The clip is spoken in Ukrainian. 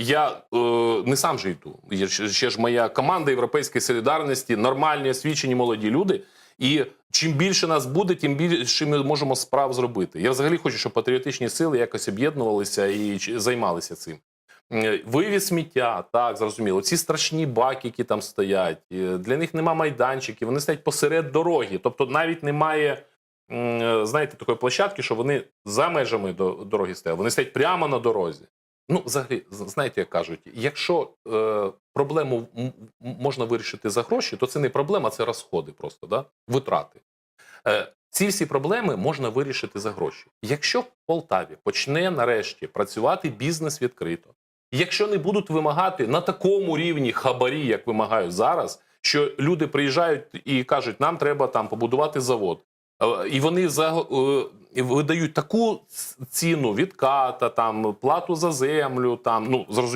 я е, не сам же йду. Є ще, ж моя команда Європейської солідарності, нормальні, освічені молоді люди. І чим більше нас буде, тим більше ми можемо справ зробити. Я взагалі хочу, щоб патріотичні сили якось об'єднувалися і займалися цим. Е, Вивіз сміття, так, зрозуміло. Ці страшні баки, які там стоять, е, для них нема майданчиків, вони стоять посеред дороги. Тобто навіть немає, е, знаєте, такої площадки, що вони за межами до- дороги стоять. Вони стоять прямо на дорозі. Ну, взагалі, знаєте, як кажуть, якщо е, проблему можна вирішити за гроші, то це не проблема, це розходи просто, да? витрати. Е, ці всі проблеми можна вирішити за гроші. Якщо в Полтаві почне нарешті працювати бізнес відкрито, якщо не будуть вимагати на такому рівні хабарі, як вимагають зараз, що люди приїжджають і кажуть, нам треба там побудувати завод. І вони за, е, видають таку ціну відката, там плату за землю, там ну зрозуміло.